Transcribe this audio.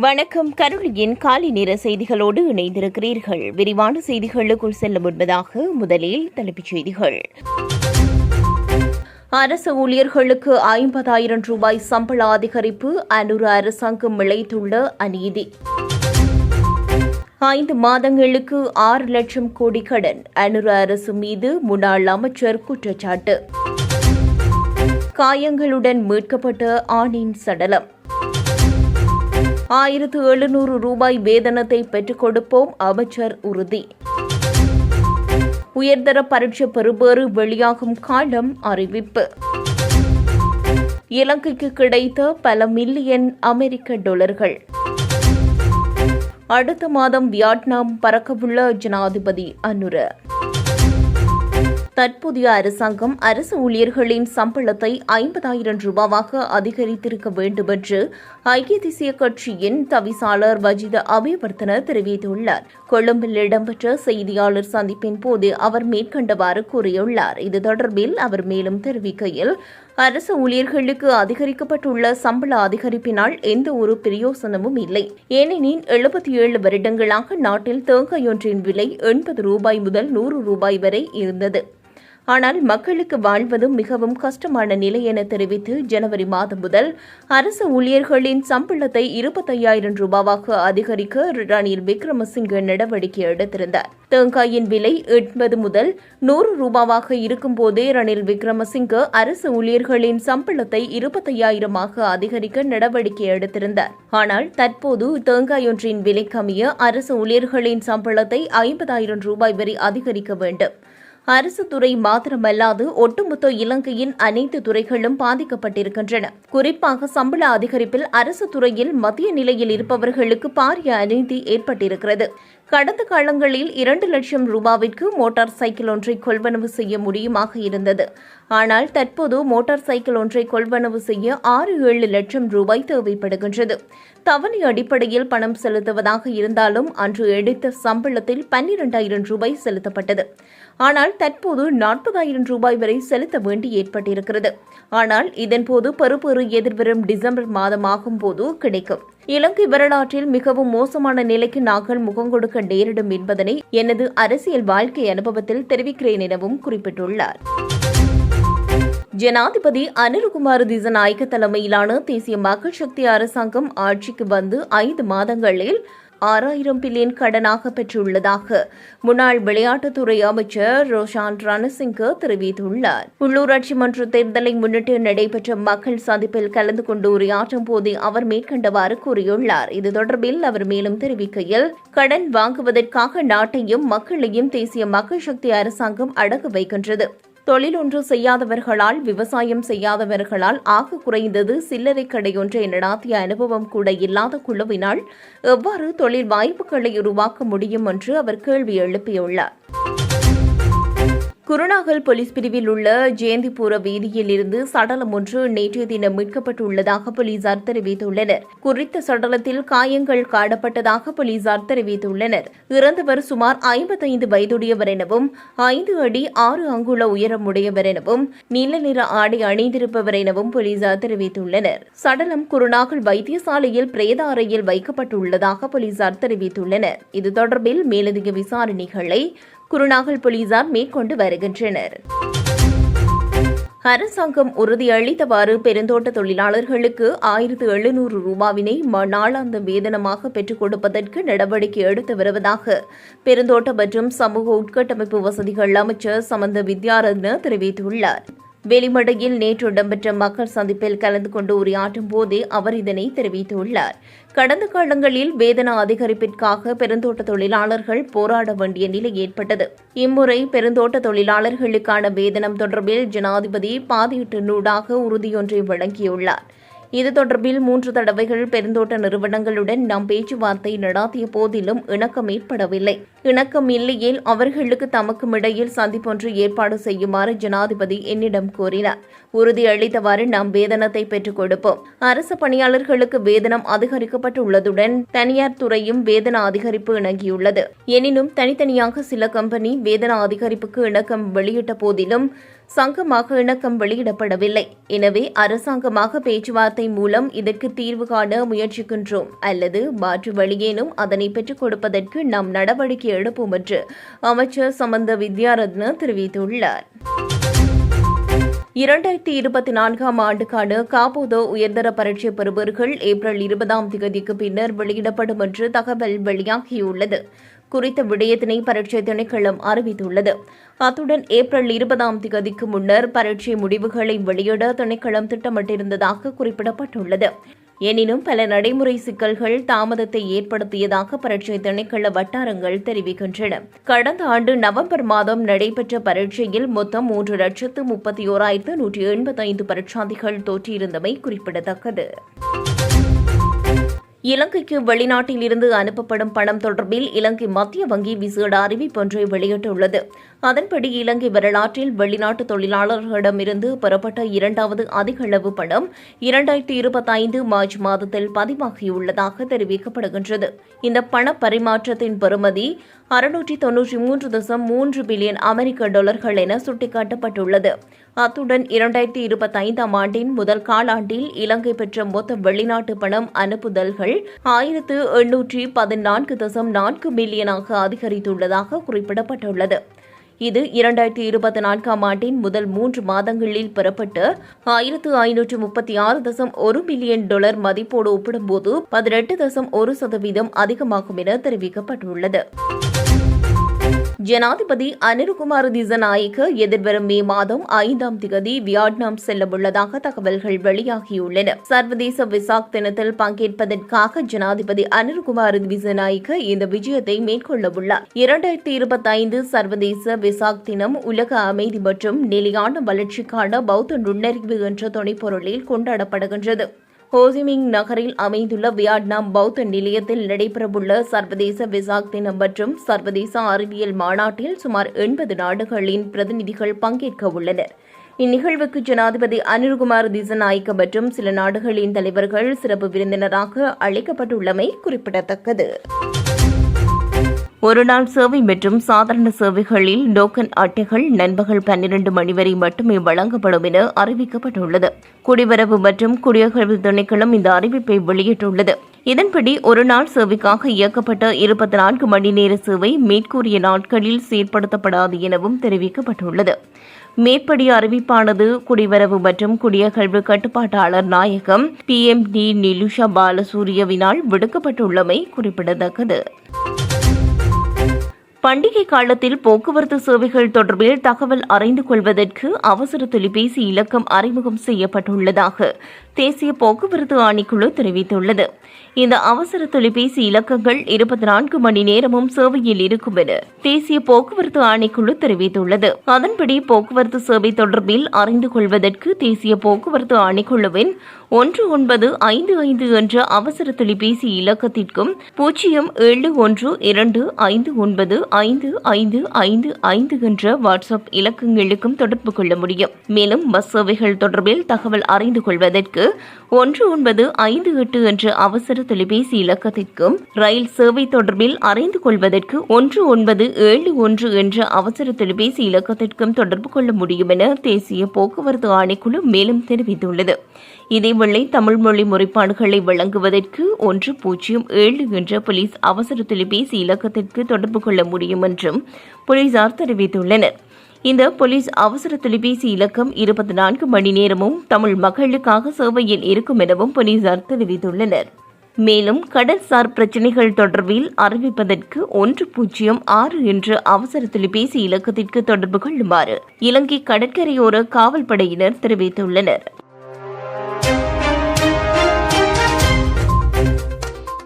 வணக்கம். கருளியின் காலை நேர செய்திகளோடு இணைந்திருக்கிறீர்கள். விரிவான செய்திகளுக்குள் செல்ல முன்பதாக முதலில் தலைப்புச் செய்திகள். அரசு ஊழியர்களுக்கு ஐம்பதாயிரம் ரூபாய் சம்பள அதிகரிப்பு அனுர அரசாங்கம் இழைத்துள்ள அநீதி. ஐந்து மாதங்களுக்கு ஆறு லட்சம் கோடி கடன் அனுர அரசு மீது முன்னாள் அமைச்சர் குற்றச்சாட்டு. காயங்களுடன் மீட்கப்பட்ட ஆணின் சடலம். ஆயிரத்து எழுநூறு ரூபாய் வேதனத்தை பெற்றுக் கொடுப்போம் அமைச்சர் உறுதி. உயர்தர பரீட்சை பெறுபேறு வெளியாகும் காலம் அறிவிப்பு. இலங்கைக்கு கிடைத்த பல மில்லியன் அமெரிக்க டாலர்கள். அடுத்த மாதம் வியட்நாம் பறக்கவுள்ள ஜனாதிபதி அனுர. தற்போதைய அரசாங்கம் அரசு ஊழியர்களின் சம்பளத்தை ஐம்பதாயிரம் ரூபாவாக அதிகரித்திருக்க வேண்டும் என்று ஐக்கிய தேசிய கட்சியின் தவிசாளர் வஜித அபிவர்த்தன தெரிவித்துள்ளார். கொழும்பில் இடம்பெற்ற செய்தியாளர் சந்திப்பின் போது அவர் மேற்கண்டவாறு கூறியுள்ளார். இது தொடர்பில் அவர் மேலும் தெரிவிக்கையில் அரசு ஊழியர்களுக்கு அதிகரிக்கப்பட்டுள்ள சம்பள அதிகரிப்பினால் எந்த ஒரு பிரயோசனமும் இல்லை. ஏனெனில் எழுபத்தி ஏழு வருடங்களாக நாட்டில் தேங்காயொன்றின் விலை எண்பது ரூபாய் முதல் நூறு ரூபாய் வரை இருந்தது. ஆனால் மக்களுக்கு வாழ்வதும் மிகவும் கஷ்டமான நிலை என தெரிவித்து ஜனவரி மாதம் முதல் அரசு ஊழியர்களின் சம்பளத்தை இருபத்தையாயிரம் ரூபாவாக அதிகரிக்க ரணில் விக்ரமசிங்கே நடவடிக்கை எடுத்திருந்தார். தேங்காயின் விலை எண்பது முதல் நூறு ரூபாவாக இருக்கும்போதே ரணில் விக்ரமசிங்கே அரசு ஊழியர்களின் சம்பளத்தை இருபத்தையாயிரமாக அதிகரிக்க நடவடிக்கை எடுத்திருந்தார். ஆனால் தற்போது தேங்காயொன்றின் விலை கம்மிய அரசு ஊழியர்களின் சம்பளத்தை ஐம்பதாயிரம் ரூபாய் வரை அதிகரிக்க வேண்டும். அரசு துறை மாத்திரமல்லாது ஒட்டுமொத்த இலங்கையின் அனைத்து துறைகளும் பாதிக்கப்பட்டிருக்கின்றன. குறிப்பாக சம்பள அதிகரிப்பில் அரசு துறையில் மத்திய நிலையில் இருப்பவர்களுக்கு பாரிய அநீதி ஏற்பட்டிருக்கிறது. கடந்த காலங்களில் இரண்டு லட்சம் ரூபாவிற்கு மோட்டார் சைக்கிள் ஒன்றை கொள்வனவு செய்ய முடியுமாக இருந்தது. ஆனால் தற்போது மோட்டார் சைக்கிள் ஒன்றை கொள்வனவு செய்ய ஆறு ஏழு லட்சம் ரூபாய் தேவைப்படுகின்றது. தவணை அடிப்படையில் பணம் செலுத்துவதாக இருந்தாலும் அன்று எடுத்த சம்பளத்தில் பன்னிரண்டாயிரம் ரூபாய் செலுத்தப்பட்டது. ஆனால் தற்போது நாற்பதாயிரம் ரூபாய் வரை செலுத்த வேண்டி ஏற்பட்டிருக்கிறது. ஆனால் இதன்போது பருப்பொரு எதிர்வரும் டிசம்பர் மாதமாகும் போது கிடைக்கும். இலங்கை வரலாற்றில் மிகவும் மோசமான நிலைக்கு நாங்கள் முகங்கொடுக்க நேரிடும் என்பதனை எனது அரசியல் வாழ்க்கை அனுபவத்தில் தெரிவிக்கிறேன் எனவும் குறிப்பிட்டுள்ளார். ஜனாதிபதி அனில்குமார் திசநாயக்க தலைமையிலான தேசிய மக்கள் சக்தி அரசாங்கம் ஆட்சிக்கு வந்து ஐந்து மாதங்களில் ஆறாயிரம் பில்லியன் கடனாக பெற்றுள்ளதாக முன்னாள் விளையாட்டுத்துறை அமைச்சர் ரோஷான் ரணசிங்க தெரிவித்துள்ளார். உள்ளூராட்சி மன்ற தேர்தலை முன்னிட்டு நடைபெற்ற மக்கள் சந்திப்பில் கலந்து கொண்டு உரையாற்றும் போது அவர் மேற்கண்டவாறு கூறியுள்ளார். இது தொடர்பில் அவர் மேலும் தெரிவிக்கையில் கடன் வாங்குவதற்காக நாட்டையும் மக்களையும் தேசிய மக்கள் சக்தி அரசாங்கம் அடகு வைக்கின்றது. தொழில் ஒன்று செய்யாதவர்களால் விவசாயம் செய்யாதவர்களால் ஆக குறைந்தது சில்லறை கடையொன்றை நடாத்திய அனுபவம் கூட இல்லாத குழுவினால் எவ்வாறு தொழில் வாய்ப்புகளை உருவாக்க முடியும் என்று அவர் கேள்வி எழுப்பியுள்ளார். குருநாகல் போலீஸ் பிரிவில் உள்ள ஜெயந்திபுர வீதியில் இருந்து சடலம் ஒன்று நேற்றைய தினம் மீட்கப்பட்டுள்ளதாக போலீசார் தெரிவித்துள்ளனர். குறித்த சடலத்தில் காயங்கள் காணப்பட்டதாக போலீசார் தெரிவித்துள்ளனர். இறந்தவர் சுமார் ஐம்பத்தைந்து வயதுடையவர் எனவும் ஐந்து அடி ஆறு அங்குல உயரமுடையவர் எனவும் நீல நிற ஆடை அணிந்திருப்பவர் எனவும் போலீசார் தெரிவித்துள்ளனர். சடலம் குருநாகல் வைத்தியசாலையில் பிரேத அறையில் வைக்கப்பட்டுள்ளதாக போலீசார் தெரிவித்துள்ளனர். இது தொடர்பில் மேலதிக விசாரணைகளை குருநாகல் போலீசார் மேற்கொண்டு வருகின்றனர். அரசாங்கம் உறுதியளித்தவாறு பெருந்தோட்ட தொழிலாளர்களுக்கு ஆயிரத்து எழுநூறு ரூபாவினை நாளாந்த வேதனமாக பெற்றுக் கொடுப்பதற்கு நடவடிக்கை எடுத்து வருவதாக பெருந்தோட்ட மற்றும் சமூக உட்கட்டமைப்பு வசதிகள் அமைச்சர் சமந்த வித்யாரத்ன தெரிவித்துள்ளார். வெளிமடையில் நேற்று இடம்பெற்ற மக்கள் சந்திப்பில் கலந்து கொண்டு உரையாற்றும் போதே அவர் இதனை தெரிவித்துள்ளார். கடந்த காலங்களில் வேதன அதிகரிப்பிற்காக பெருந்தோட்ட தொழிலாளர்கள் போராட வேண்டிய நிலை ஏற்பட்டது. இம்முறை பெருந்தோட்ட தொழிலாளர்களுக்கான வேதனம் தொடர்பில் ஜனாதிபதி பாதியிட்டு நூடாக உறுதியொன்றை வழங்கியுள்ளார். இது தொடர்பில் மூன்று தடவைகள் பெருந்தோட்ட நிறுவனங்களுடன் நாம் பேச்சுவார்த்தை நடாத்திய போதிலும் இணக்கம் ஏற்படவில்லை. இணக்கம் இல்லையேல் அவர்களுக்கு தமக்கும் இடையில் சந்திப்பொன்று ஏற்பாடு செய்யுமாறு ஜனாதிபதி என்னிடம் கூறினார் உறுதியளித்தவாறு நாம் வேதனத்தை பெற்றுக் கொடுப்போம். அரசு பணியாளர்களுக்கு வேதனம் அதிகரிக்கப்பட்டுள்ளதுடன் தனியார் துறையும் வேதன அதிகரிப்பு இணங்கியுள்ளது. எனினும் தனித்தனியாக சில கம்பெனி வேதன அதிகரிப்புக்கு இணக்கம் வெளியிட்ட போதிலும் சங்கமாக இணக்கம் வெளியிடப்படவில்லை. எனவே அரசாங்கமாக பேச்சுவார்த்தை மூலம் இதற்கு தீர்வு காண முயற்சிக்கின்றோம். அல்லது மாற்று வழியேனும் அதனை பெற்றுக் கொடுப்பதற்கு நாம் நடவடிக்கை நடவடிக்கை எடுப்போம் என்று அமைச்சர் சம்பந்த வித்யாரத்ன தெரிவித்துள்ளார். இரண்டாயிரத்தி இருபத்தி நான்காம் ஆண்டுக்கான காபோதோ உயர்தர பரீட்சை பெறுபவர்கள் ஏப்ரல் இருபதாம் தேதிக்கு பின்னர் வெளியிடப்படும் என்று தகவல் வெளியாகியுள்ளது. குறித்த விடயத்தினை பரீட்சை திணைக்களம் அறிவித்துள்ளது. அத்துடன் ஏப்ரல் இருபதாம் தேதிக்கு முன்னர் பரீட்சை முடிவுகளை வெளியிட திணைக்களம் திட்டமிட்டிருந்ததாக குறிப்பிடப்பட்டுள்ளது. எனினும் பல நடைமுறை சிக்கல்கள் தாமதத்தை ஏற்படுத்தியதாக பரீட்சை திணைக்கள வட்டாரங்கள் தெரிவிக்கின்றன. கடந்த ஆண்டு நவம்பர் மாதம் நடைபெற்ற பரீட்சையில் மொத்தம் மூன்று லட்சத்து முப்பத்தி ஓராயிரத்து நூற்றி எண்பத்தைந்து பரீட்சார்த்திகள் தோற்றியிருந்தமை குறிப்பிடத்தக்கது. இலங்கைக்கு வெளிநாட்டில் இருந்து அனுப்பப்படும் பணம் தொடர்பில் இலங்கை மத்திய வங்கி விசேட அறிவிப்பொன்றை வெளியிட்டுள்ளது. அதன்படி இலங்கை வரலாற்றில் வெளிநாட்டு தொழிலாளர்களிடமிருந்து பெறப்பட்ட இரண்டாவது அதிகளவு பணம் இரண்டாயிரத்தி இருபத்தைந்து மார்ச் மாதத்தில் பதிவாகியுள்ளதாக தெரிவிக்கப்படுகின்றது. இந்த பண பரிமாற்றத்தின் பெறுமதி அறுநூற்றி தொன்னூற்றி மூன்று தசம் மூன்று பில்லியன் அமெரிக்க டாலர்கள் என சுட்டிக்காட்டப்பட்டுள்ளது. அத்துடன் இரண்டாயிரத்தி இருபத்தைந்தாம் ஆண்டின் முதல் காலாண்டில் இலங்கை பெற்ற மொத்த வெளிநாட்டு பணம் அனுப்புதல்கள் ஆயிரத்து எண்ணூற்றி பதினான்கு தசம் நான்கு மில்லியனாக அதிகரித்துள்ளதாக குறிப்பிடப்பட்டுள்ளது. இது இரண்டாயிரத்தி இருபத்தி நான்காம் ஆண்டின் முதல் மூன்று மாதங்களில் பெறப்பட்டு ஆயிரத்து ஐநூற்று முப்பத்தி ஆறு தசம் ஒரு மில்லியன் டாலர் மதிப்போடு ஒப்பிடும்போது பதினெட்டு தசம் ஒரு சதவீதம் அதிகமாகும் என தெரிவிக்கப்பட்டுள்ளது. ஜனாதிபதி அனிருகுமார் திசநாயக்க எதிர்வரும் மே மாதம் ஐந்தாம் திகதி வியட்நாம் செல்லவுள்ளதாக தகவல்கள் வெளியாகியுள்ளன. சர்வதேச விசாக் தினத்தில் பங்கேற்பதற்காக ஜனாதிபதி அனிருகுமார் திசநாயக்க இந்த விஜயத்தை மேற்கொள்ளவுள்ளார். இரண்டாயிரத்தி இருபத்தி ஐந்து சர்வதேச விசாக் தினம் உலக அமைதி மற்றும் நிலையான வளர்ச்சிக்கான பௌத்த நுண்ணறிவு என்ற துணைப்பொருளில் கொண்டாடப்படுகின்றது. ஹோசிமிங் நகரில் அமைந்துள்ள வியட்நாம் பௌத்த நிலையத்தில் நடைபெறவுள்ள சர்வதேச விசாக் தினம் மற்றும் சர்வதேச அறிவியல் மாநாட்டில் சுமார் எண்பது நாடுகளின் பிரதிநிதிகள் பங்கேற்க உள்ளனர். இந்நிகழ்வுக்கு ஜனாதிபதி அனில்குமார் திசநாயக்க மற்றும் சில நாடுகளின் தலைவர்கள் சிறப்பு விருந்தினராக அழைக்கப்பட்டுள்ளமை குறிப்பிடத்தக்கது. ஒருநாள் சேவை மற்றும் சாதாரண சேவைகளில் டோக்கன் அட்டைகள் நண்பகல் பன்னிரண்டு மணி வரை மட்டுமே வழங்கப்படும் என அறிவிக்கப்பட்டுள்ளது. குடிவரவு மற்றும் குடியகழ்வு திணைக்களம் இந்த அறிவிப்பை வெளியிட்டுள்ளது. இதன்படி ஒருநாள் சேவைக்காக இயக்கப்பட்ட இருபத்தி நான்கு மணி நேர சேவை மேற்கூறிய நாட்களில் செயற்படுத்தப்படாது எனவும் தெரிவிக்கப்பட்டுள்ளது. மேற்படி அறிவிப்பானது குடிவரவு மற்றும் குடியகழ்வு கட்டுப்பாட்டாளர் நாயகம் பி. எம். டி. நிலுஷா பாலசூரியவினால் விடுக்கப்பட்டுள்ளமை குறிப்பிடத்தக்கது. பண்டிகை காலத்தில் போக்குவரத்து சேவைகள் தொடர்பில் தகவல் அறிந்து கொள்வதற்கு அவசர தொலைபேசி இலக்கம் அறிமுகம் செய்யப்பட்டுள்ளதாக தேசிய போக்குவரத்து ஆணைக்குழு தெரிவித்துள்ளது. இந்த அவசர தொலைபேசி இலக்கங்கள் இருபத்தி நான்கு மணி நேரமும் சேவையில் இருக்கும் என தேசிய போக்குவரத்து ஆணைக்குழு தெரிவித்துள்ளது. அதன்படி போக்குவரத்து சேவை தொடர்பில் அறிந்து கொள்வதற்கு தேசிய போக்குவரத்து ஆணைக்குழுவின் ஒன்று ஒன்பது ஐந்து ஐந்து என்ற அவசர தொலைபேசி இலக்கத்திற்கும் பூஜ்ஜியம் ஏழு ஒன்று இரண்டு ஐந்து ஒன்பது ஐந்து ஐந்து ஐந்து ஐந்து என்ற வாட்ஸ்அப் இலக்கங்களுக்கும் தொடர்பு கொள்ள முடியும். மேலும் பஸ் சேவைகள் தொடர்பில் தகவல் அறிந்து கொள்வதற்கு ஒன்று ஒன்பது ஐந்து எட்டு என்ற அவசர தொலைபேசி இலக்கத்திற்கும் ரயில் சேவை தொடர்பில் அறிந்து கொள்வதற்கு ஒன்று ஒன்பது ஏழு ஒன்று என்ற அவசர தொலைபேசி இலக்கத்திற்கும் தொடர்பு கொள்ள முடியும் என தேசிய போக்குவரத்து ஆணைக்குழு மேலும் தெரிவித்துள்ளது. இதேவேளை தமிழ் மொழி முறைப்பாடுகளை வழங்குவதற்கு ஒன்று பூஜ்ஜியம் ஏழு என்ற போலீஸ் அவசர தொலைபேசி இலக்கத்திற்கு தொடர்பு கொள்ள முடியும் என்றும் போலீசார் தெரிவித்துள்ளனர். இந்த போலீஸ் அவசர தொலைபேசி இலக்கம் இருபத்தி நான்கு மணி நேரமும் தமிழ் மக்களுக்காக சேவையில் இருக்கும் எனவும் போலீசார் தெரிவித்துள்ளனர். மேலும் கடல்சார் பிரச்சினைகள் தொடர்பில் அறிவிப்பதற்கு ஒன்று பூஜ்ஜியம் ஆறு என்ற அவசர தொலைபேசி இலக்கத்திற்கு தொடர்பு கொள்ளுமாறு இலங்கை கடற்கரையோர காவல்படையினர் தெரிவித்துள்ளனர்.